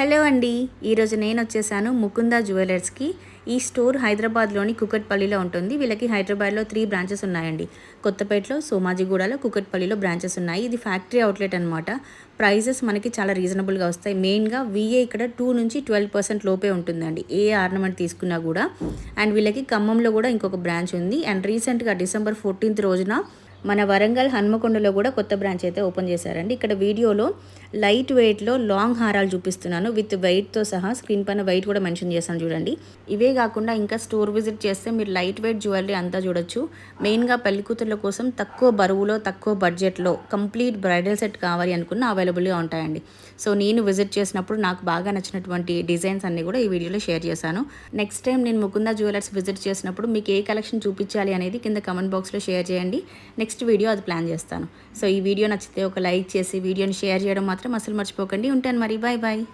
Hello అండి. ఈరోజు నేను వచ్చేసాను ముకుంద జ్యువెలర్స్కి. ఈ స్టోర్ హైదరాబాద్లోని కుకట్పల్లిలో ఉంటుంది. వీళ్ళకి హైదరాబాద్లో త్రీ బ్రాంచెస్ ఉన్నాయండి. కొత్తపేటలో సోమాజిగూడలో కుకట్పల్లిలో బ్రాంచెస్ ఉన్నాయి. ఇది ఫ్యాక్టరీ అవుట్లెట్ అనమాట ప్రైజెస్ మనకి చాలా రీజనబుల్గా వస్తాయి. మెయిన్గా విఏ ఇక్కడ టూ నుంచి ట్వెల్వ్ పర్సెంట్ లోపే ఉంటుందండి. ఏ ఆర్నమెంట్ తీసుకున్నా కూడా. అండ్ వీళ్ళకి ఖమ్మంలో కూడా ఇంకొక బ్రాంచ్ ఉంది. అండ్ రీసెంట్గా డిసెంబర్ ఫోర్టీన్త్ రోజున మన వరంగల్ హన్మకొండలో కూడా కొత్త బ్రాంచ్ అయితే ఓపెన్ చేశారండి. ఇక్కడ వీడియోలో లైట్ వెయిట్లో లాంగ్ హారాలు చూపిస్తున్నాను. విత్ వెయిట్తో సహా స్క్రీన్ పైన వెయిట్ కూడా మెన్షన్ చేశాను చూడండి. ఇవే కాకుండా ఇంకా స్టోర్ విజిట్ చేస్తే మీరు లైట్ వెయిట్ జ్యువెలరీ అంతా చూడొచ్చు. మెయిన్గా పెళ్ళికూతుర్ల కోసం తక్కువ బరువులో తక్కువ బడ్జెట్లో కంప్లీట్ బ్రైడల్ సెట్ కావాలి అనుకున్న అవైలబుల్గా ఉంటాయండి. సో నేను విజిట్ చేసినప్పుడు నాకు బాగా నచ్చినటువంటి డిజైన్స్ అన్ని కూడా ఈ వీడియోలో షేర్ చేశాను. నెక్స్ట్ టైం నేను ముకుంద జ్యువెలర్స్ విజిట్ చేసినప్పుడు మీకు ఏ కలెక్షన్ చూపించాలి అనేది కింద కమెంట్ బాక్స్లో షేర్ చేయండి. నెక్స్ట్ వీడియో అది ప్లాన్ చేస్తాను. సో ఈ వీడియో నచ్చితే ఒక లైక్ చేసి వీడియోని షేర్ చేయడం మాత్రం అసలు మర్చిపోకండి. ఉంటాను మరి. Bye bye.